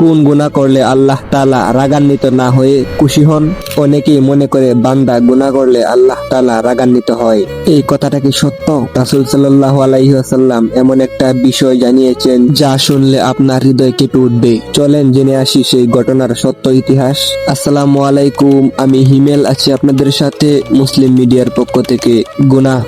কোন গুনাহ করলে আল্লাহ তালা রাগান্বিত না হয়ে খুশি হন? অনেকেই মনে করে, বান্দা গুনাহ করলে আল্লাহ তালা রাগান্বিত হয়। এই কথাটা কি সত্য? রাসূল সাল্লাল্লাহু আলাইহি ওয়াসাল্লাম এমন একটা বিষয় জানিয়েছেন, যা শুনলে আপনার হৃদয় কেঁপে উঠবে। চলেন জেনে আসি সেই ঘটনার সত্য ইতিহাস। আসসালামু আলাইকুম, আমি হিমেল আছি আপনাদের সাথে মুসলিম মিডিয়ার পক্ষ থেকে। গুনাহ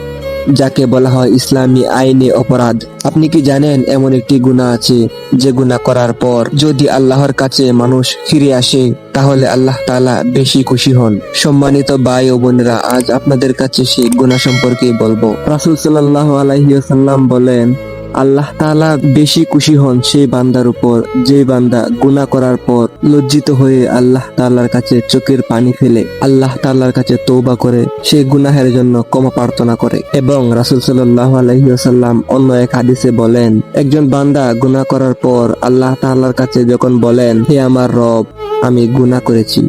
যাকে বলা হয় ইসলামী আইনে অপরাধ। আপনি কি জানেন এমন একটি গুণা আছে যে গুণা করার পর যদি আল্লাহর কাছে মানুষ ফিরে আসে, তাহলে আল্লাহ তালা বেশি খুশি হন। সম্মানিত ভাই ও বোনেরা, আজ আপনাদের কাছে সেই গুণা সম্পর্কে বলব। রাসুল সাল্লাহ আলাইহি বলেন আল্লাহ তালা বেশি খুশি হন সেই বান্দার উপর, যে বান্দা গুনাহ করার পর লজ্জিত হয়ে আল্লাহ তাআলার কাছে চোখের পানি ফেলে, আল্লাহ তাআলার কাছে তৌবা করে সেই গুনাহের জন্য ক্ষমা প্রার্থনা করে। এবং রাসুল আলাইহি অন্য এক হাদিসে বলেন, একজন বান্দা গুনাহ করার পর আল্লাহ তাআলার কাছে যখন বলেন, হে আমার রব, আমি গুনাহ করেছি,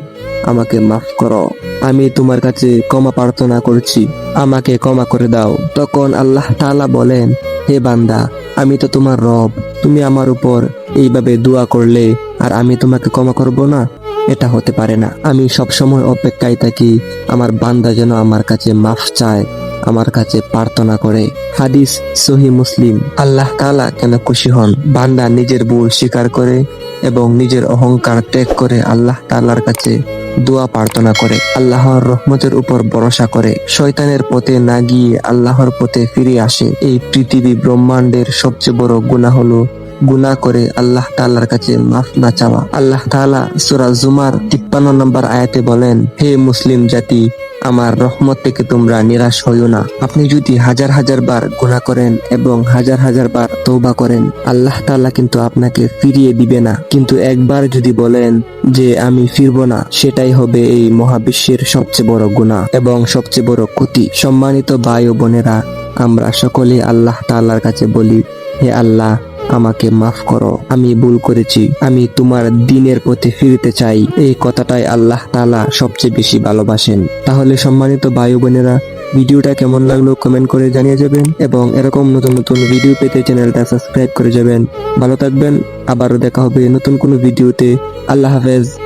আমাকে মাফ করো, আমি তোমার কাছে ক্ষমা প্রার্থনা করছি, আমাকে ক্ষমা করে দাও তখন আল্লাহ তাআলা বলেন হে বান্দা, আমি তো তোমার রব। তুমি আমার উপর এইভাবে দোয়া করলে আর আমি তোমাকে ক্ষমা করব না? এটা হতে পারে না। আমি সব সময় অপেক্ষায় থাকি, আমার বান্দা যেন আমার কাছে মাফ চায়, আমার কাছে প্রার্থনা করে। হাদিস সহি মুসলিম। আল্লাহ তাআলা কেন খুশি হন? বান্দা নিজের ভুল স্বীকার করে এবং নিজের অহংকার ত্যাগ করে আল্লাহ তাআলার কাছে দোয়া প্রার্থনা করে। আল্লাহর রহমতের উপর ভরসা করে। শয়তানের পথে না গিয়ে আল্লাহর পথে ফিরে আসে। এই পৃথিবী ব্রহ্মাণ্ডের সবচেয়ে বড় গুণা হলো গুনা করে আল্লাহ তাল্লার কাছে মাফ না চাওয়া। আল্লাহ তালা সুরা জুমার 53 নম্বর আয়াতে বলেন, হে মুসলিম জাতি আমার রহমত থেকে তোমরা নিরাশ হইও না। আপনি যদি হাজার হাজার বার গুনাহ করেন এবং হাজার হাজার বার তৌবা করেন, আল্লাহ তাআলা কিন্তু আপনাকে ফিরিয়ে দিবে না। কিন্তু একবার যদি বলেন যে আমি ফিরবো না, সেটাই হবে এই মহাবিশ্বের সবচেয়ে বড় গুনাহ এবং সবচেয়ে বড় ক্ষতি। সম্মানিত ভাই ও বোনেরা, আমরা সকলে আল্লাহ তাআলার কাছে বলি, হে আল্লাহ আমাকে মাফ করো, আমি ভুল করেছি। আমি তোমার দিনের পথে ফিরতে চাই। এই কথাটাই আল্লাহ তালা সবচেয়ে বেশি ভালোবাসেন। তাহলে সম্মানিত ভাই বোনেরা ভিডিওটা কেমন লাগল কমেন্ট করে জানিয়ে যাবেন এবং এরকম নতুন নতুন ভিডিও পেতে চ্যানেলটা সাবস্ক্রাইব করে যাবেন। ভালো থাকবেন, আবারও দেখা হবে নতুন কোনো ভিডিওতে। আল্লাহ হাফেজ।